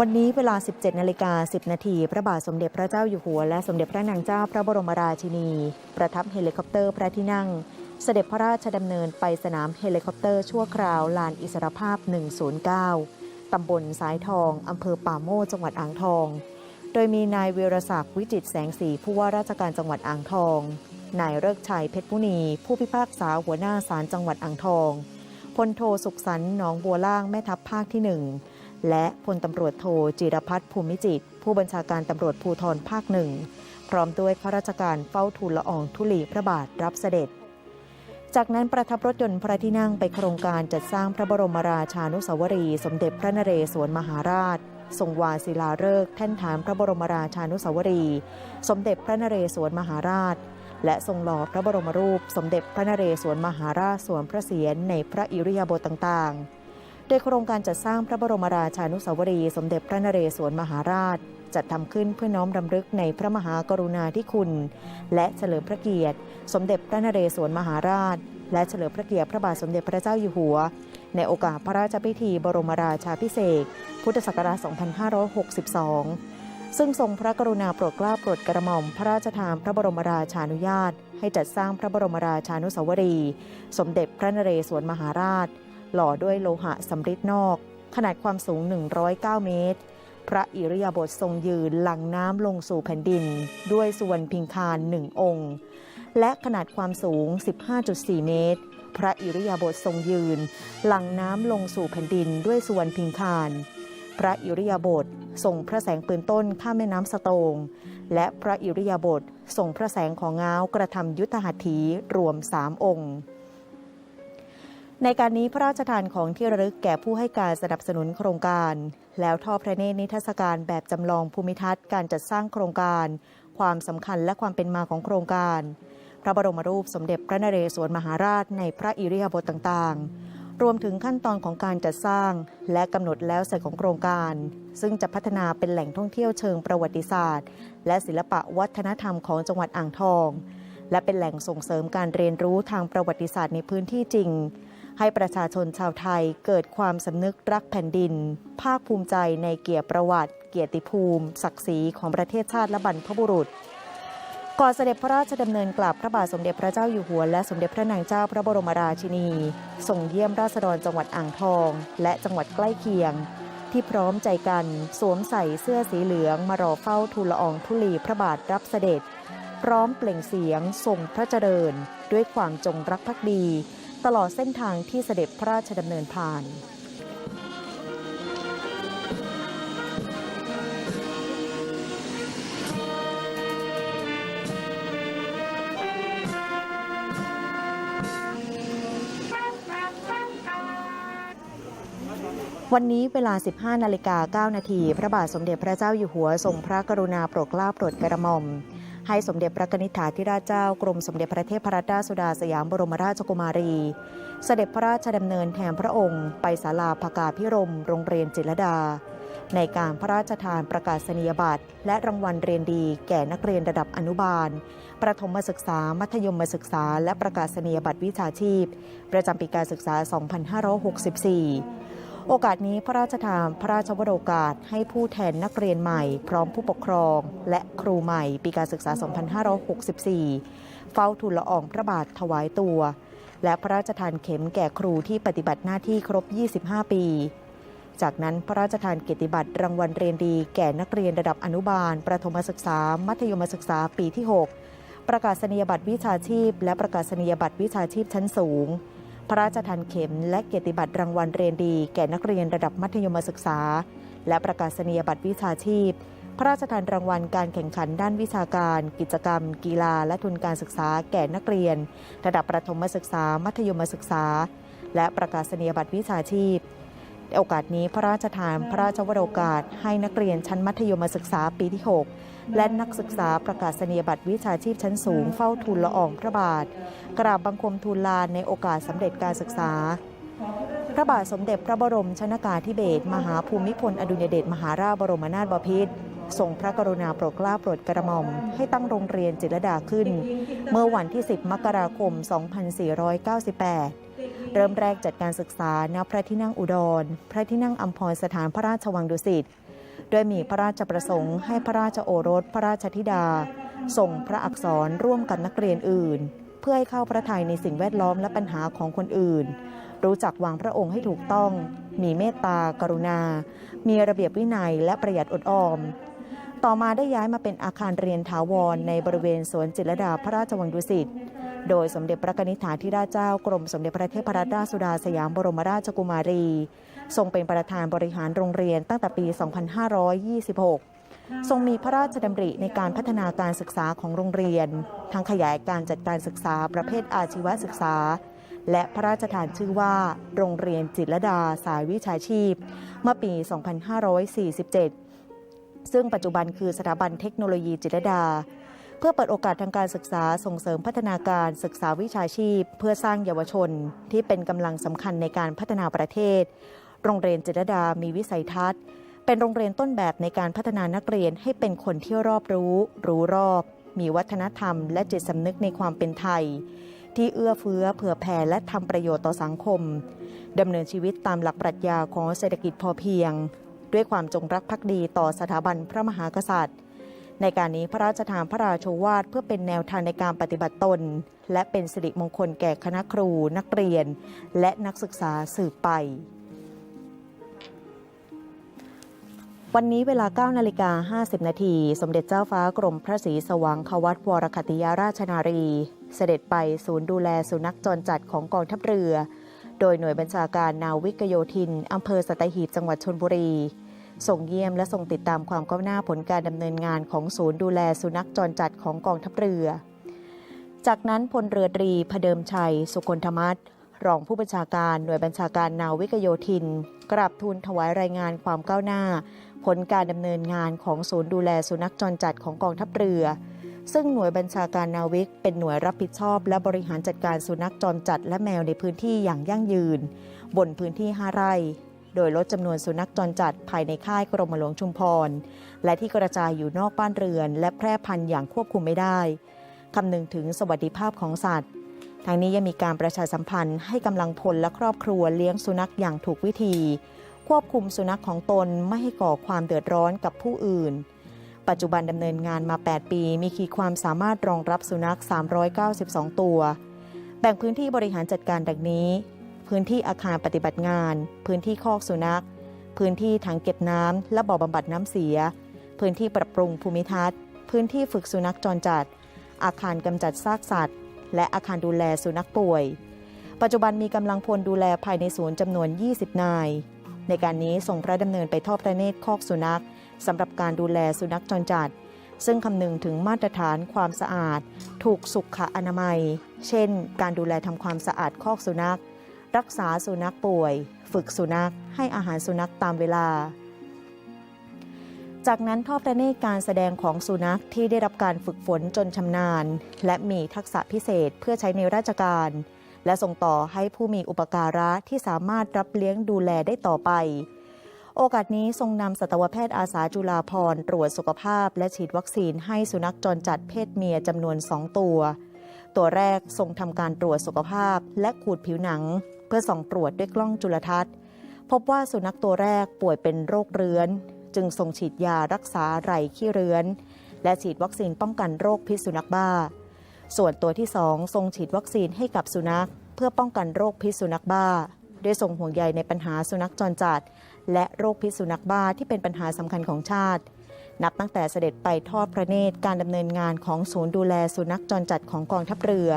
วันนี้เวลา 17 นาฬิกา 10 นาที พระบาทสมเด็จพระเจ้าอยู่หัว และสมเด็จพระนางเจ้าพระบรมราชินี ประทับเฮลิคอปเตอร์พระที่นั่ง เสด็จพระราชดำเนินไปสนามเฮลิคอปเตอร์ชั่วคราวลานอิสรภาพ 109 ตำบลสายทอง อำเภอป่าโมกจังหวัดอ่างทอง โดยมีนายเวรศักดิ์วิจิตแสงสีผู้ว่าราชการจังหวัดอ่างทอง นายเลิกชัยเพชรมุนี ผู้พิพากษาหัวหน้าศาลจังหวัดอ่างทองพลโทสุขสันต์หนองบัวล่างแม่ทัพภาคที่หนึ่ง และพลตำรวจโทจิรพัฒน์ภูมิจิต ผู้บัญชาการตำรวจภูธรภาคหนึ่ง พร้อมด้วยข้าราชการเฝ้าทูลละอองธุลีพระบาทรับเสด็จ จากนั้นประทับรถยนต์พระที่นั่งไปโครงการจัดสร้างพระบรมราชานุสาวรี สมเด็จพระนเรศวรมหาราชทรงวาศิลาฤกษ์แท่นฐานพระบรมราชานุสาวรี สมเด็จพระนเรศวรมหาราช และทรงหล่อพระบรมรูป สมเด็จพระนเรศวรมหาราชสวมพระเศียรในพระอิริยาบถต่างๆ โดยโครงการจัดสร้างพระบรมราชานุสาวรีย์สมเด็จพระนเรศวรมหาราช จัดทำขึ้นเพื่อน้อมรำลึกในพระมหากรุณาธิคุณ และเฉลิมพระเกียรติ สมเด็จพระนเรศวรมหาราช และเฉลิมพระเกียรติพระบาทสมเด็จพระเจ้าอยู่หัว ในโอกาสพระราชพิธีบรมราชาพิเศษพุทธศักราช 2562 ซึ่งทรงพระกรุณาโปรดเกล้าโปรดกระหม่อมพระราชทานพระบรมราชานุญาต ให้จัดสร้างพระบรมราชานุสาวรีย์สมเด็จพระนเรศวรมหาราช หล่อด้วยโลหะสำริดนอก ขนาดความสูง 109 เมตร พระอิริยาบถทรงยืนหลังน้ำลงสู่แผ่นดิน ด้วยสุวรรณพิงคารหนึ่งองค์ และขนาดความสูง 15.4 เมตร พระอิริยาบถทรงยืน หลังน้ำลงสู่แผ่นดินด้วยสุวรรณพิงคารพระอิริยาบถส่งพระแสงปืนต้นข้ามแม่น้ำสะโตง และพระอิริยาบถส่งพระแสงของเงากระทำยุทธหัตถีรวมสามองค์ ในการนี้พระราชทานของที่ระลึกแก่ผู้ให้การสนับสนุนโครงการ แล้วทอดพระเนตรนิทรรศการแบบจำลองภูมิทัศน์การจัดสร้างโครงการ ความสำคัญและความเป็นมาของโครงการ พระบรมรูปสมเด็จพระนเรศวรมหาราชในพระอิริยาบถต่างๆ รวมถึงขั้นตอนของการจัดสร้าง และกำหนดแล้วเสร็จของโครงการ ซึ่งจะพัฒนาเป็นแหล่งท่องเที่ยวเชิงประวัติศาสตร์ และศิลปะวัฒนธรรมของจังหวัดอ่างทอง และเป็นแหล่งส่งเสริมการเรียนรู้ทางประวัติศาสตร์ในพื้นที่จริง ให้ประชาชนชาวไทยเกิดความสำนึกรักแผ่นดิน ภาคภูมิใจในเกียรติประวัติ เกียรติภูมิ ศักดิ์ศรีของประเทศชาติและบรรพบุรุษก่อนเสด็จพระราชดำเนินกลับพระบาทสมเด็จพระเจ้าอยู่หัว และสมเด็จพระนางเจ้าพระบรมราชินีส่งเยี่ยมราษฎรจังหวัดอ่างทอง และจังหวัดใกล้เคียง ที่พร้อมใจกันสวมใส่เสื้อสีเหลือง มารอเฝ้าทูลละอองธุลีพระบาทรับเสด็จ พร้อมเปล่งเสียงทรงพระเจริญ ด้วยความจงรักภักดี ตลอดเส้นทางที่เสด็จพระราชดำเนินผ่านวันนี้เวลา 15 นาฬิกา 9 นาที พระบาทสมเด็จพระเจ้าอยู่หัวทรงพระกรุณาโปรดเกล้าโปรดกระหม่อม ให้สมเด็จพระนิธิถาธิราชเจ้ากรมสมเด็จพระเทพรัตนราชสุดาสยามบรมราชกุมารี เสด็จพระราชดำเนินแทนพระองค์ ไปศาลาภกาพิรม โรงเรียนจิรดา ในการพระราชทานประกาศนียบัตร และรางวัลเรียนดีแก่นักเรียนระดับอนุบาล ประถมศึกษา มัธยมศึกษา และประกาศนียบัตรวิชาชีพ ประจำปีการศึกษา 2564 โอกาสนี้พระราชทานพระราชวโรกาสให้ผู้แทนนักเรียนใหม่ พร้อมผู้ปกครอง และครูใหม่ ปีการศึกษา 2564 เฝ้าทูลละอองพระบาทถวายตัว และพระราชทานเข็มแก่ครูที่ปฏิบัติหน้าที่ครบ 25 ปี จากนั้นพระราชทานเกียรติบัตรรางวัลเรียนดีแก่นักเรียนระดับอนุบาล ประถมศึกษา มัธยมศึกษาปีที่ 6 ประกาศนียบัตรวิชาชีพ และประกาศนียบัตรวิชาชีพชั้นสูง พระราชทานเข็ม และเกียรติบัตรรางวัลเรียนดี แก่นักเรียนระดับมัธยมศึกษา และประกาศนียบัตรวิชาชีพ พระราชทานรางวัลการแข่งขันด้านวิชาการ กิจกรรม กีฬา และทุนการศึกษา แก่นักเรียน ระดับประถมศึกษา มัธยมศึกษา และประกาศนียบัตรวิชาชีพในโอกาสนี้พระราชทานพระราชวโรกาสให้นักเรียนชั้นมัธยมศึกษาปีที่ 6 และนักศึกษาประกาศนียบัตรวิชาชีพชั้นสูงเฝ้าทูลละอองพระบาท กราบบังคมทูลลานในโอกาสสำเร็จการศึกษา พระบาทสมเด็จพระบรมชนากาธิเบศรมหาภูมิพลอดุลยเดชมหาราชบรมนาถบพิตรทรงพระกรุณาโปรดเกล้าโปรดกระหม่อม ให้ตั้งโรงเรียนจิตรดาขึ้น เมื่อวันที่ 10 มกราคม 2498 เริ่มแรกจัดการศึกษาณพระที่นั่งอุดร พระที่นั่งอัมพรสถานพระราชวังดุสิต โดยมีพระราชประสงค์ให้พระราชโอรสพระราชธิดา ส่งพระอักษรร่วมกับนักเรียนอื่น เพื่อให้เข้าพระทัยในสิ่งแวดล้อมและปัญหาของคนอื่น รู้จักวางพระองค์ให้ถูกต้อง มีเมตตากรุณา มีระเบียบวินัยและประหยัดอดออม ต่อมาได้ย้ายมาเป็นอาคารเรียนถาวรในบริเวณสวนจิตรดาพระราชวังดุสิต โดยสมเด็จพระนิษฐาธิราชเจ้ากรมสมเด็จพระเทพรัตนราชสุดาสยามบรมราชกุมารี ทรงเป็นประธานบริหารโรงเรียนตั้งแต่ปี 2526 ทรงมีพระราชดำริในการพัฒนาการศึกษาของโรงเรียน ทั้งขยายการจัดการศึกษาประเภทอาชีวศึกษา และพระราชทานชื่อว่า โรงเรียนจิตรดาสายวิชาชีพ เมื่อปี 2547 ซึ่งปัจจุบันคือสถาบันเทคโนโลยีจิตรดา เพื่อเปิดโอกาสทางการศึกษาส่งเสริมพัฒนาการศึกษาวิชาชีพ เพื่อสร้างเยาวชน ที่เป็นกำลังสำคัญในการพัฒนาประเทศ โรงเรียนจิตรดามีวิสัยทัศน์ เป็นโรงเรียนต้นแบบในการพัฒนานักเรียนให้เป็นคนที่รอบรู้ รู้รอบ มีวัฒนธรรม และจิตสำนึกในความเป็นไทย ที่เอื้อเฟื้อเผื่อแผ่และทำประโยชน์ต่อสังคมดำเนินชีวิตตามหลักปรัชญาของเศรษฐกิจพอเพียง ด้วยความจงรักภักดีต่อสถาบันพระมหากษัตริย์ ในการนี้พระราชทานพระราชวาทเพื่อเป็นแนวทางในการปฏิบัติตน และเป็นสิริมงคลแก่คณะครู นักเรียน และนักศึกษาสืบไป วันนี้เวลา 9 นาฬิกา 50 นาที สมเด็จเจ้าฟ้ากรมพระศรีสว่างควัตวรคติยาราชนารี เสด็จไปศูนย์ดูแลสุนัขจรจัดของกองทัพเรือ โดยหน่วยบัญชาการนาวิกโยธินอำเภอสัตหีบจังหวัดชนบุรี ส่งเยี่ยมและส่งติดตามความก้าวหน้าผลการดำเนินงานของศูนย์ดูแลสุนัขจรจัดของกองทัพเรือ จากนั้นพลเรือตรีพเดิมชัย สุคนธมัตรองผู้บัญชาการหน่วยบัญชาการนาวิกโยธิน กราบทูลถวายรายงานความก้าวหน้า ผลการดำเนินงานของศูนย์ดูแลสุนัขจรจัดของกองทัพเรือ ซึ่งหน่วยบัญชาการนาวิก เป็นหน่วยรับผิดชอบ และบริหารจัดการสุนัขจรจัดและแมวในพื้นที่อย่างยั่งยืน บนพื้นที่5ไร่ โดยลดจำนวนสุนัขจรจัดภายในค่ายกรมหลวงชุมพร และที่กระจายอยู่นอกบ้านเรือน และแพร่พันธุ์อย่างควบคุมไม่ได้คำนึงถึงสวัสดิภาพของสัตว์ ทางนี้ยังมีการประชาสัมพันธ์ให้กำลังพลและครอบครัวเลี้ยงสุนัขอย่างถูกวิธี ควบคุมสุนัขของตนไม่ให้ก่อความเดือดร้อนกับผู้อื่น ปัจจุบันดำเนินงานมา 8 ปี มีขีดความสามารถรองรับสุนัข 392 ตัว แบ่งพื้นที่บริหารจัดการดังนี้ พื้นที่อาคารปฏิบัติงาน พื้นที่คอกสุนัข พื้นที่ถังเก็บน้ำและบ่อบำบัดน้ำเสีย พื้นที่ปรับปรุงภูมิทัศน์ พื้นที่ฝึกสุนัขจรจัด อาคารกำจัดซากสัตว์ และอาคารดูแลสุนัขป่วย ปัจจุบันมีกำลังพลดูแลภายในศูนย์จำนวน 20 นาย ในการนี้ส่งพระดำเนินไปทอดพระเนตรคอกสุนัขสำหรับการดูแลสุนัขจรจัดซึ่งคำนึงถึงมาตรฐานความสะอาด ถูกสุขอนามัย เช่น การดูแลทำความสะอาดคอกสุนัข รักษาสุนัขป่วย ฝึกสุนัขให้อาหารสุนัขตามเวลา จากนั้นทอดพระเนตรการแสดงของสุนัขที่ได้รับการฝึกฝนจนชำนาญ และมีทักษะพิเศษเพื่อใช้ในราชการ และส่งต่อให้ผู้มีอุปการะที่สามารถรับเลี้ยงดูแลได้ต่อไป โอกาสนี้ทรงนำสัตวแพทย์อาสาจุฬาพรตรวจสุขภาพ และฉีดวัคซีนให้สุนัขจรจัดเพศเมียจำนวน2ตัวตัวแรกทรงทำการตรวจสุขภาพและขูดผิวหนัง เพื่อส่องตรวจด้วยกล้องจุลทรรศน์ พบว่าสุนัขตัวแรกป่วยเป็นโรคเรื้อน จึงส่งฉีดยารักษาไรขี้เรื้อน และฉีดวัคซีนป้องกันโรคพิษสุนัขบ้า ส่วนตัวที่สองทรงฉีดวัคซีนให้กับสุนัข เพื่อป้องกันโรคพิษสุนัขบ้าด้วยทรงห่วงใยในปัญหาสุนัขจรจัด และโรคพิษสุนัขบ้าที่เป็นปัญหาสำคัญของชาติ นับตั้งแต่เสด็จไปทอดพระเนตรการดำเนินงานของศูนย์ดูแลสุนัขจรจัดของกองทัพเรือ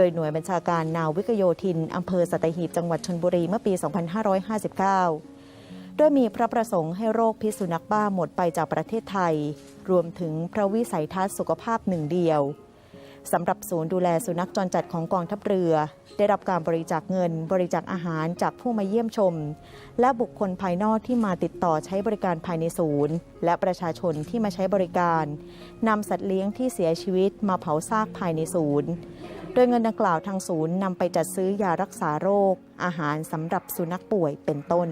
โดยหน่วยบัญชาการนาวิกโยธิน อำเภอสัตหีบจังหวัดชนบุรีเมื่อปี 2559 โดยมีพระประสงค์ให้โรคพิษสุนัขบ้าหมดไปจากประเทศไทย รวมถึงพระวิสัยทัศน์สุขภาพหนึ่งเดียวสำหรับศูนย์ดูแลสุนัขจรจัดของกองทัพเรือ ได้รับการบริจาคเงิน บริจาคอาหารจากผู้มาเยี่ยมชม และบุคคลภายนอกที่มาติดต่อใช้บริการภายในศูนย์ และประชาชนที่มาใช้บริการนำสัตว์เลี้ยงที่เสียชีวิตมาเผาซากภายในศูนย์ ดยเงินดังกล่าวทางศูนย์นำไปจัดซื้อยารักษาโรค อาหารสำหรับสุนัขป่วยเป็นต้น